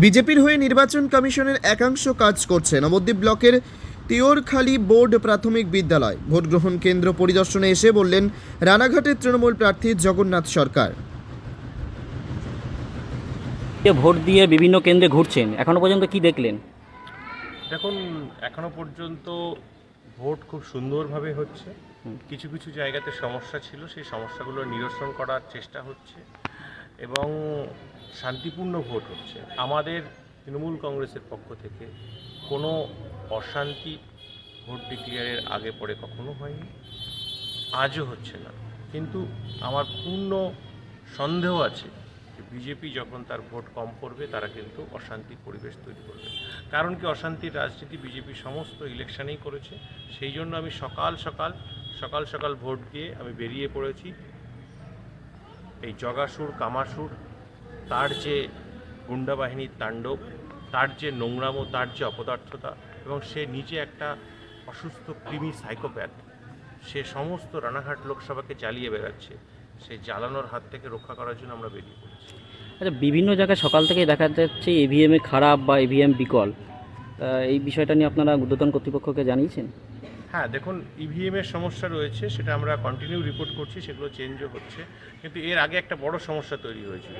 বিজেপির হয়ে নির্বাচন কমিশনের একাংশ কাজ করছে। নবদ্বীপ ব্লকের তিওরখালী বোর্ড প্রাথমিক বিদ্যালয়। ভোটগ্রহণ কেন্দ্র পরিদর্শনে এসে বললেন রানাঘাটের তৃণমূল প্রার্থী জগন্নাথ সরকার। ভোট দিয়ে বিভিন্ন কেন্দ্রে ঘুরছেন? এখনও পর্যন্ত কি দেখলেন? দেখুন এখনও পর্যন্ত ভোট খুব সুন্দরভাবে হচ্ছে। কিছু কিছু জায়গাতে সমস্যা ছিল সেই সমস্যাগুলো নিরসন করার চেষ্টা হচ্ছে এবং শান্তিপূর্ণ ভোট হচ্ছে। আমাদের তৃণমূল কংগ্রেসের পক্ষ থেকে কোনো অশান্তি ভোট ডিক্লিয়ারের আগে পরে কখনো হয়নি আজও হচ্ছে না। কিন্তু আমার পূর্ণ সন্দেহ আছে বিজেপি যখন তার ভোট কম পড়বে তারা কিন্তু অশান্তির পরিবেশ তৈরি করবে। কারণ কি? অশান্তির রাজনীতি বিজেপি সমস্ত ইলেকশনেই করেছে। সেই জন্য আমি সকাল সকাল সকাল সকাল ভোট দিয়ে আমি বেরিয়ে পড়েছি। এই জগাসুর, কামাসুর, তার যে গুন্ডা বাহিনীর তাণ্ডব, তার যে নোংরামো, তার যে অপদার্থতা এবং সে নিজে একটা অসুস্থ, কৃমি সাইকোপ্যাথ, সে সমস্ত রানাঘাট লোকসভাকে জ্বালিয়ে বেড়াচ্ছে। সেই জ্বালানোর হাত থেকে রক্ষা করার জন্য আমরা বেরিয়ে পড়েছি। আচ্ছা বিভিন্ন জায়গায় সকাল থেকেই দেখা যাচ্ছে ইভিএমে খারাপ বা ইভিএম বিকল। এই বিষয়টা নিয়ে আপনারা ঊর্ধ্বতন কর্তৃপক্ষকে জানিয়েছেন? হ্যাঁ দেখুন ইভিএমের সমস্যা রয়েছে, সেটা আমরা কন্টিনিউ রিপোর্ট করছি, সেগুলো চেঞ্জও হচ্ছে। কিন্তু এর আগে একটা বড় সমস্যা তৈরি হয়েছিল।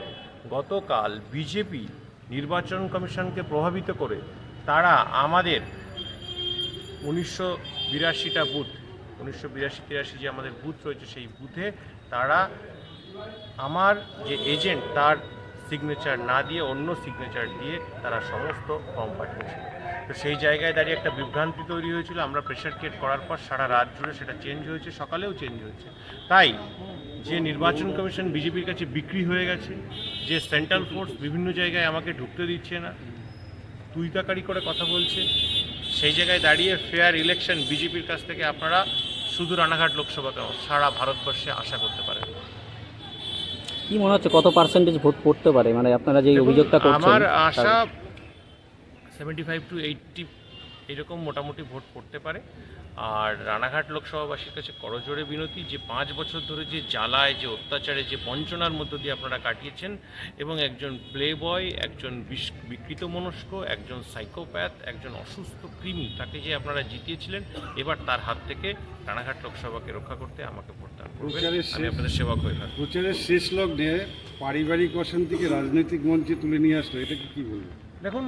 গতকাল বিজেপি নির্বাচন কমিশনকে প্রভাবিত করে তারা আমাদের উনিশশো বিরাশিটা বুথ, উনিশশো বিরাশি তিরাশি যে আমাদের বুথ রয়েছে সেই বুথে তারা আমার যে এজেন্ট তার সিগনেচার না দিয়ে, অন্য সিগনেচার দিয়ে তারা সমস্ত ফর্ম পাঠিয়েছিল। তো সেই জায়গায় দাঁড়িয়ে একটা বিভ্রান্তি তৈরি হয়েছিল। আমরা প্রেশার ক্রিয়েট করার পর সারা রাত জুড়ে সেটা চেঞ্জ হয়েছে, সকালেও চেঞ্জ হয়েছে। তাই যে নির্বাচন কমিশন বিজেপির কাছে বিক্রি হয়ে গেছে, যে সেন্ট্রাল ফোর্স বিভিন্ন জায়গায় আমাকে ঢুকতে দিচ্ছে না তুই তাকারি করে কথা বলছে, সেই জায়গায় দাঁড়িয়ে ফেয়ার ইলেকশন বিজেপির কাছ থেকে আপনারা শুধু রানাঘাট লোকসভা কেন সারা ভারতবর্ষে আশা করতে পারেন। কি মনে হচ্ছে কত পার্সেন্টেজ ভোট পড়তে পারে? মানে আপনারা যে অভিযোগটা করছেন। আমার আশা সেভেন্টি ফাইভ টু এইটটি এরকম মোটামুটি ভোট পড়তে পারে। আর রানাঘাট লোকসভাবাসীর কাছে করজোড়ে বিনতি যে পাঁচ বছর ধরে যে জ্বালায় যে অত্যাচারে যে বঞ্চনার মধ্য দিয়ে আপনারা কাটিয়েছেন এবং একজন প্লে বয় একজন বিকৃত মনস্ক একজন সাইকোপ্যাথ একজন অসুস্থ কৃমি তাকে যে আপনারা জিতিয়েছিলেন এবার তার হাত থেকে রানাঘাট লোকসভাকে রক্ষা করতে আমাকে ভোটদান করবেন। আমি আপনাদের সেবক হয়ে থাকব। প্রচারের শেষ লগ্নে পারিবারিক অশান্তিকে রাজনৈতিক মঞ্চে তুলে নিয়ে আসলো এটাকে কি বলব দেখুন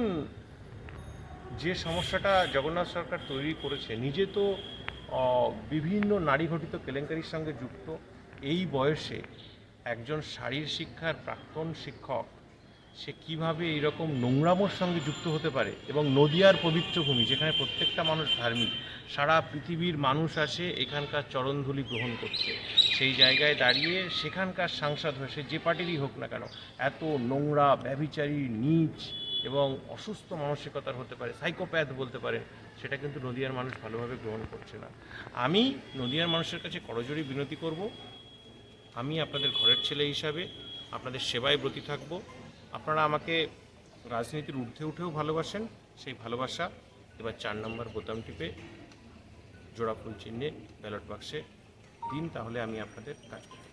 যে সমস্যাটা জগন্নাথ সরকার তৈরি করেছে, নিজে তো বিভিন্ন নারী ঘটিত কেলেঙ্কারির সঙ্গে যুক্ত, এই বয়সে একজন শারীর শিক্ষার প্রাক্তন শিক্ষক, সে কীভাবে এইরকম নোংরামোর সঙ্গে যুক্ত হতে পারে? এবং নদিয়ার পবিত্র ভূমি, যেখানে প্রত্যেকটা মানুষ ধার্মিক, সারা পৃথিবীর মানুষ আসে এখানকার চরণধুলি গ্রহণ করতে। সেই জায়গায় দাঁড়িয়ে সেখানকার সাংসদ হয়ে, সে যে পার্টিরই হোক না কেন, এত নোংরা, ব্যভিচারী, নীচ এবং অসুস্থ মানসিকতার হতে পারে সাইকোপ্যাথ বলতে পারে, সেটা কিন্তু নদিয়ার মানুষ ভালোভাবে গ্রহণ করছে না। আমি নদিয়ার মানুষের কাছে করজোড়ি বিনতি করব। আমি আপনাদের ঘরের ছেলে হিসাবে আপনাদের সেবায় ব্রতী থাকব। আপনারা আমাকে রাজনীতির ঊর্ধ্বে উঠেও ভালোবাসেন, সেই ভালোবাসা এবার চার নম্বর বোতাম টিপে জোড়া ফুল চিহ্নে ব্যালট বাক্সে দিন, তাহলে আমি আপনাদের কাজ করতে